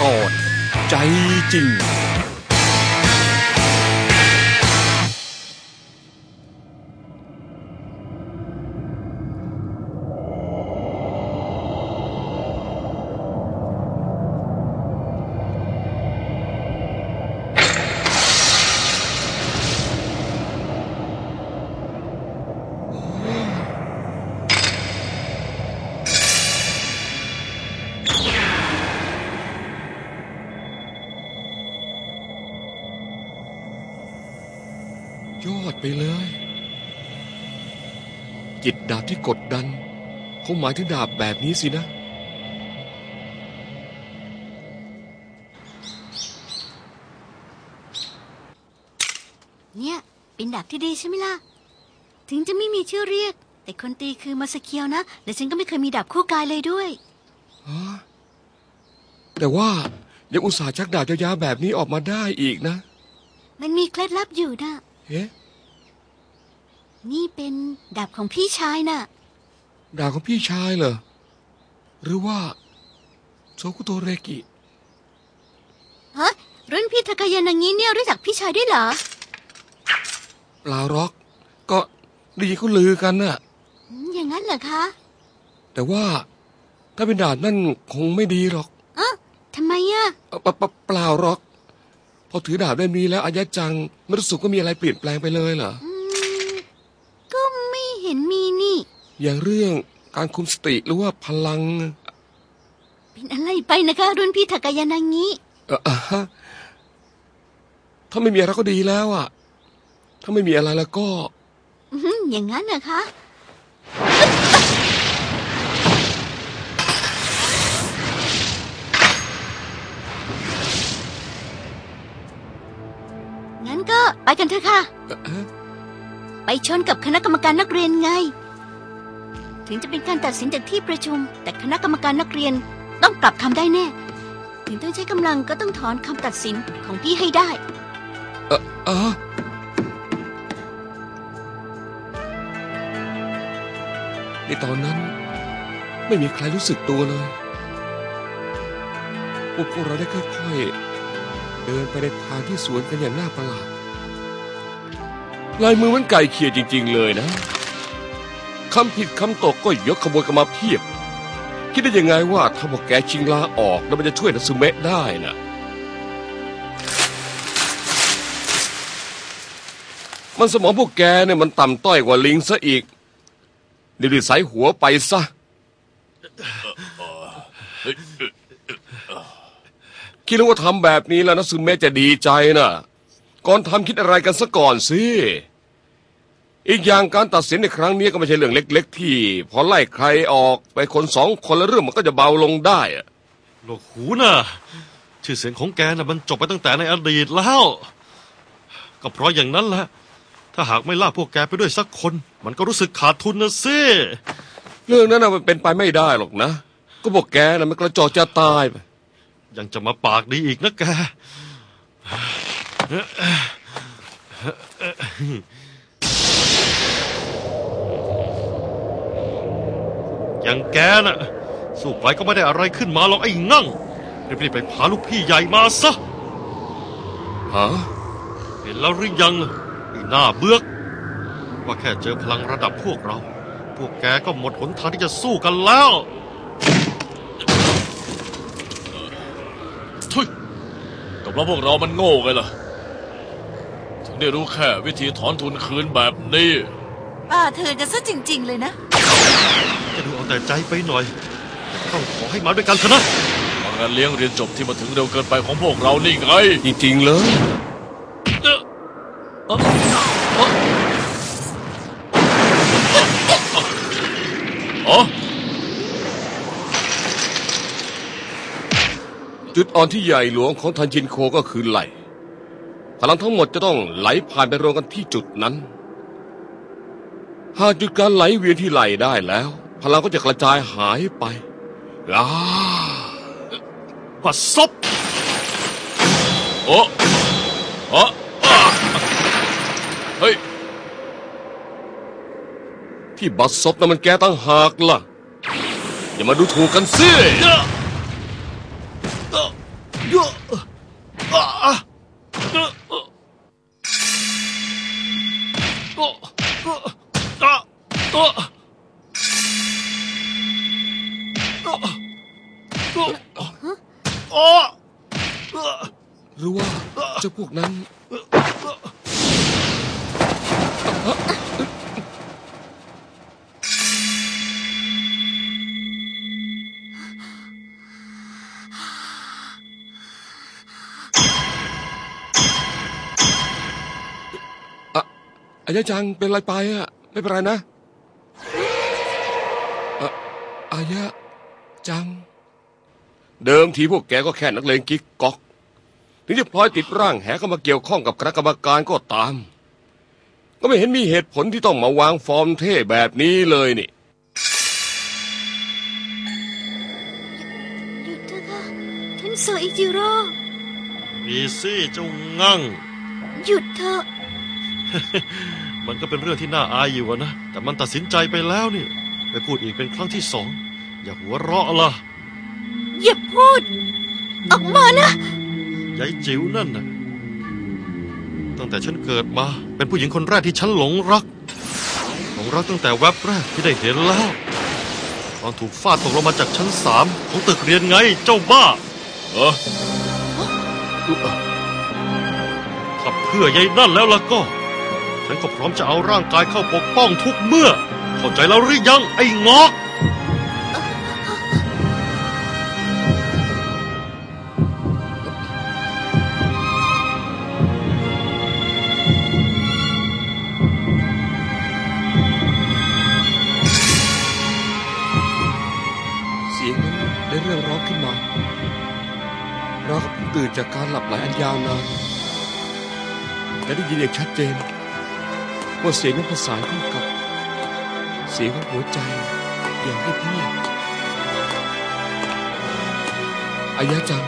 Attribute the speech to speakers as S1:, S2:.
S1: ตอนใจจริง ยอดไปเลย จิตดาบที่กดดันคงหมายถึงดาบแบบนี้สินะ
S2: เนี่ย เป็นดาบที่ดีใช่ไหมล่ะ ถึงจะไม่มีชื่อเรียก แต่คนตีคือมาสเคียวนะ และฉันก็ไม่เคยมีดาบคู่กายเลยด้วย
S1: แต่ว่ายังอุตส่าห์ชักดาบยาวๆแบบนี้ออกมาได้อีกนะ
S2: มันมีเคล็ดลับอยู่นะ
S1: เอ๊ะ
S2: นี่เป็นดาบของพี่ชายน่ะ
S1: ดาบของพี่ชายเหรอ หรือว่าโซกุโตเรกิ
S2: ฮะ รุ่นพี่ทากายานางิเนี่ยรู้จักพี่ชายด้วยเหรอ
S1: ปลาร็อก ก็ได้ยินเขาลือกันน่ะ
S2: อืมอย่างนั้นเหรอคะ
S1: แต่ว่าถ้าเป็นดาบนั่นคงไม่ดีหรอก
S2: เอ้อทำไมอะ
S1: เอ่อเปล่าเปล่าเปล่าหรอก พอถือดาบเล่มนี้แล้วอายะจังไม่รู้สึกว่ามีอะไรเปลี่ยนแปลงไปเลยเหรอ
S2: อืมก็ไม่เห็ นมีนี่
S1: อย่างเรื่องการคุมสติหรือว่าพลัง
S2: เป็นอะไรไปนะคะ รุ่นพี่ทากายานางิ
S1: เอ่ออะฮะถ้าไม่มีอะไรก็ดีแล้วอะ ถ้าไม่มีอะไรแล้วก็
S2: อื้อหืออย่างนั้นนะคะ งั้นก็ไปกันเถอะค่ะ
S1: เอ่อฮะ
S2: ไปชนกับคณะกรรมการนักเรียนไง ถึงจะเป็นการตัดสินจากที่ประชุม แต่คณะกรรมการนักเรียนต้องกลับคำได้แน่ ถึงต้องใช้กำลังก็ต้องถอนคำตัดสินของพี่ให้ได้
S1: เอออในตอนนั้น ไม่มีใครรู้สึกตัวเลยพวกเราได้ค่อยๆ เดินไปในทางที่สวนกันอย่างน่าประหลาด ลายมือมันไก่เขียจริง ๆ เลยนะคำผิดคำตกก็ยกขบวนกันมาเพียบ คิดได้ยังไงว่าถ้าพวกแกชิงลาออกแล้วมันจะช่วยนัสุเมะได้นะมันสมองพวกแกเนี่ยมันต่ำต้อยกว่าลิงซะอีกเดี๋ยวดิใส่หัวไปซะ คิดว่าทำแบบนี้แล้วนะซึเมะจะดีใจน่ะ ก่อนทำคิดอะไรกันซะก่อนสิ อีกอย่างการตัดสินในครั้งนี้ก็ไม่ใช่เรื่องเล็ก ๆ ที่ พอไล่ใครออกไปคนสองคนแล้วเรื่องมันก็จะเบาลงได้อะ
S3: โลกหูน่ะชื่อเสียงของแกน่ะมันจบไปตั้งแต่ในอดีตแล้ว ก็เพราะอย่างนั้นแหละ ถ้าหากไม่ลากพวกแกไปด้วยสักคน มันก็รู้สึกขาดทุนนะสิ
S1: เรื่องนั้นนะมันเป็นไปไม่ได้หรอกนะ ก็บอกแกนะมันกระจอกจะตายไป
S3: ยังจะมาปากดีอีกนะแก อย่างแกน่ะ สู้ไปก็ไม่ได้อะไรขึ้นมาหรอกไอ้งั่งรีบๆไปพาลูกพี่ใหญ่มาซะ
S1: ฮะ
S3: เห็นแล้วหรือยังไอ้หน้าเบือก ว่าแค่เจอพลังระดับพวกเรา พวกแกก็หมดหนทางที่จะสู้กันแล้ว
S4: ทุยตกแล้วพวกเรามันโง่ไงล่ะ ได้รู้แค่วิธีถอนทุนคืนแบบนี้
S5: ป้าเธอกันซะจริง ๆ เลยนะ
S3: จะดูเอาแต่ใจไปหน่อยแต่ต้องขอให้มาด้วยกันเถอะนะ
S4: มางานเลี้ยงเรียนจบที่มาถึงเร็วเกินไปของพวกเรานี่ไง
S1: จริงๆเลย
S4: เอ่อเอ่อเอ่ออ๋อ
S1: จุดอ่อนที่ใหญ่หลวงของทันจินโคก็คือไหลพ ลังทั้งหมดจะต้องไหลผ่านไปรวมกันที่จุดนั้น หากจุดการไหลเวียนที่ไหลได้แล้ว พลังก็จะกระจายหายไปอ้า
S3: ปัดซบ
S4: โอ้อ๋ออะเฮ้ย
S1: ที่บัดซบนั้นมันแกตั้งหากล่ะ อย่ามาดูถูกกันสิ
S4: เอ่อ
S1: หรือว่าเจ้าพวกนั้นอะอายะจังเป็นไรไปอะไม่เป็นไรนะอะอายะจัง เดิมทีพวกแกก็แค่นักเลงกิ๊กก๊อก ถึงจะพลอยติดร่างแหเข้ามาเกี่ยวข้องกับคณะกรรมการก็ตาม ก็ไม่เห็นมีเหตุผลที่ต้องมาวางฟอร์มเท่แบบนี้เลยนี่
S2: หยุดเถอะค่ะท่านโซอิจิโร่
S3: มีซี่เจ้างั่ง
S2: หยุดเถอะ
S3: มันก็เป็นเรื่องที่น่าอายอยู่อะนะ แต่มันตัดสินใจไปแล้วนี่ไปพูดอีกเป็นครั้งที่สอง อย่าหัวเราะล่ะ
S2: อย่าพูด ออกมานะ
S3: ยายจิ๋วนั่นน่ะ ตั้งแต่ฉันเกิดมา เป็นผู้หญิงคนแรกที่ฉันหลงรัก หลงรักตั้งแต่แวบแรกที่ได้เห็นแล้ว ตอนถูกฟาดตกลงมาจากชั้นสามของตึกเรียนไงเจ้าบ้า
S4: เออ
S3: ถ้าเพื่อยายนั่นแล้วล่ะก็ ฉันก็พร้อมจะเอาร่างกายเข้าปกป้องทุกเมื่อ เข้าใจแล้วหรือยังไอ้งอก
S1: ตื่นจากการหลับไหลอันยาวนานและได้ยินอย่างชัดเจน ว่าเสียงนั้นประสานเข้ากับ เสียงของหัวใจอย่างเงียบๆอายะจัง